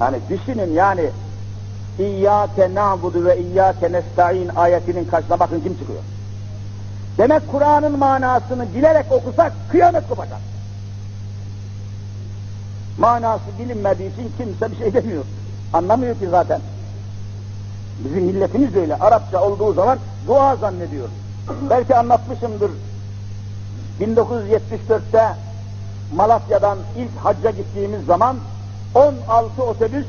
Yani düşünün yani İyyâke na'budu ve iyyâke nesta'in ayetinin karşısına bakın kim çıkıyor. Demek Kur'an'ın manasını bilerek okusak kıyamet kopacak. Manası bilinmediği için kimse bir şey demiyor. Anlamıyor ki zaten. Bizim milletimiz öyle. Arapça olduğu zaman dua zannediyor. Belki anlatmışımdır. 1974'te Malatya'dan ilk hacca gittiğimiz zaman 16 otobüs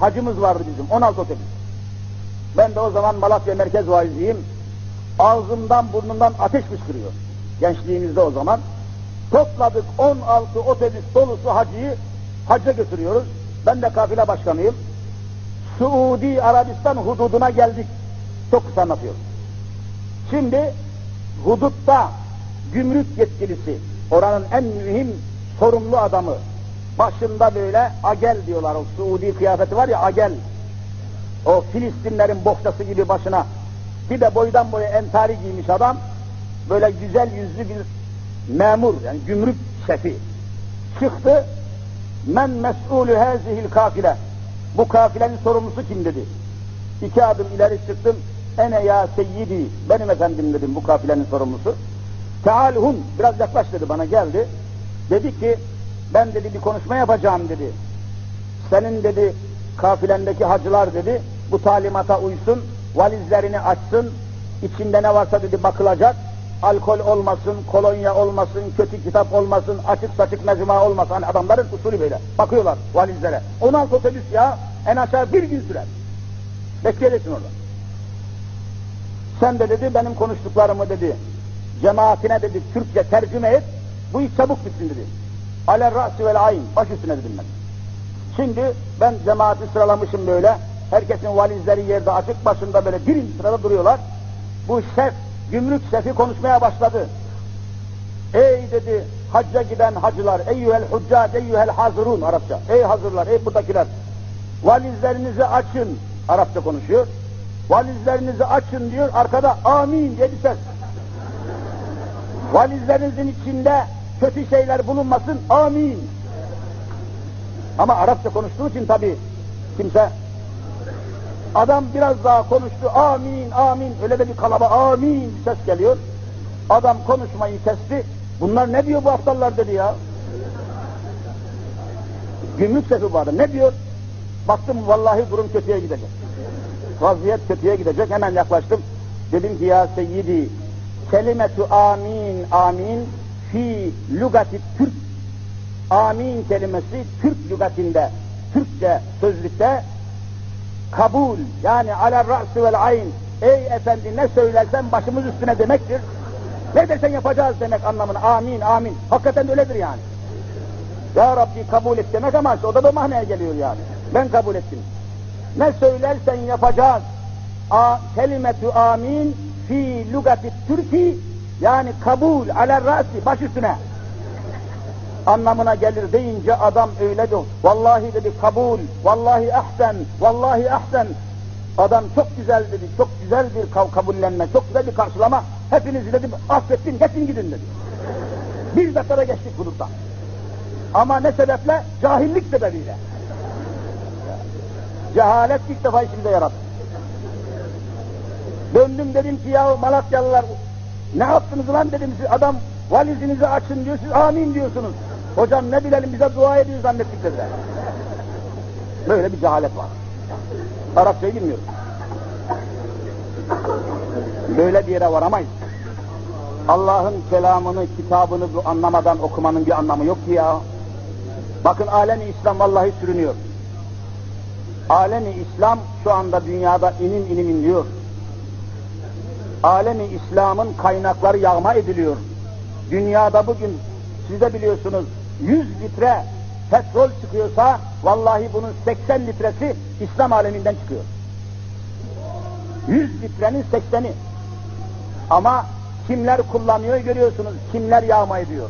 hacımız vardı bizim. 16 otobüs. Ben de o zaman Malatya merkez vaiziyim. Ağzımdan burnumdan ateş fışkırıyor. Gençliğimizde o zaman. Topladık 16 otobüs dolusu hacıyı hacca götürüyoruz. Ben de kafile başkanıyım. Suudi Arabistan hududuna geldik. Çok kısa anlatıyorum. Şimdi hudutta gümrük yetkilisi, oranın en mühim sorumlu adamı, başında böyle agel diyorlar, o Suudi kıyafeti var ya agel, o Filistinlerin bohçası gibi başına, bir de boydan boya entari giymiş adam, böyle güzel yüzlü bir memur, yani gümrük şefi, çıktı, men mes'ulü hazihil kafile, bu kafilenin sorumlusu kim dedi. İki adım ileri çıktım, ene ya seyyidi, benim efendim dedim bu kafilenin sorumlusu. Tealhun, biraz yaklaş dedi bana geldi. Dedi ki, ben dedi bir konuşma yapacağım dedi. Senin dedi kafilendeki hacılar dedi, bu talimata uysun, valizlerini açsın, içinde ne varsa dedi bakılacak, alkol olmasın, kolonya olmasın, kötü kitap olmasın, açık saçık mecmua olmasın. Hani adamların usulü böyle. Bakıyorlar valizlere. 16 otobüs ya, en aşağı bir gün sürer. Bekleyeceksin orada. Sen de dedi benim konuştuklarımı dedi, cemaatine dedi Türkçe tercüme et, bu iş çabuk bitsin dedi. Aler ra'si vel ayn, baş üstüne dedim. Şimdi ben cemaati sıralamışım böyle, herkesin valizleri yerde açık, başında böyle birinci sırada duruyorlar. Bu şef, gümrük şefi konuşmaya başladı. Ey dedi, hacca giden hacılar, eyyühel huccac, eyyühel hazırun Arapça. Ey hazırlar, ey buradakiler, valizlerinizi açın, Arapça konuşuyor. Valizlerinizi açın diyor, arkada amin diye bir ses. Valizlerinizin içinde kötü şeyler bulunmasın, amin. Ama Arapça konuştuğu için tabi kimse adam biraz daha konuştu, amin, amin, öyle de bir kalaba amin bir ses geliyor. Adam konuşmayı kesti, bunlar ne diyor bu aptallar dedi ya. Gümrük sesi bu adam, ne diyor? Baktım vallahi durum kötüye gidecek. Vaziyet kötüye gidecek, hemen yaklaştım. Dedim ki ya seyyidi, kelimetu amin, amin, fi lugati Türk amin kelimesi Türk lügatinde, Türkçe sözlükte kabul yani ala ra'si vel ayn ey efendi ne söylersen başımız üstüne demektir. Ne dersen yapacağız demek anlamına. Amin, amin. Hakikaten öyledir yani. Ya Rabbi kabul et demek ama o da da manaya geliyor yani. Ben kabul ettim. Ne söylersen yapacağız. A, kelimetü amin fi lugati Türki yani kabul ala rasi baş üstüne anlamına gelir deyince adam öyle diyor. Vallahi dedi kabul, vallahi ahsen, vallahi ahsen. Adam çok güzel dedi, çok güzel bir kabullenme, çok güzel bir karşılama. Hepinizi dedim affettim, geçin gidin dedi. Bir dakikada geçtik buluttan. Ama ne sebeple? Cahillik sebebiyle. Cehalet ilk defa içimde yarattı. Döndüm dedim ki ya Malatyalılar ne yaptınız lan dedim siz adam valizinizi açın diyor siz amin diyorsunuz. Hocam ne bilelim bize dua ediyor zannettik dediler. Böyle bir cehalet var. Arapçayı bilmiyoruz. Böyle bir yere varamayız. Allah'ın kelamını, kitabını bu anlamadan okumanın bir anlamı yok ki ya. Bakın alemi İslam vallahi sürünüyor. Alemi İslam şu anda dünyada inim inim inliyor. Alemi İslam'ın kaynakları yağma ediliyor. Dünyada bugün siz de biliyorsunuz 100 litre petrol çıkıyorsa vallahi bunun 80 litresi İslam aleminden çıkıyor. 100 litrenin 80'i. Ama kimler kullanıyor görüyorsunuz, kimler yağma ediyor.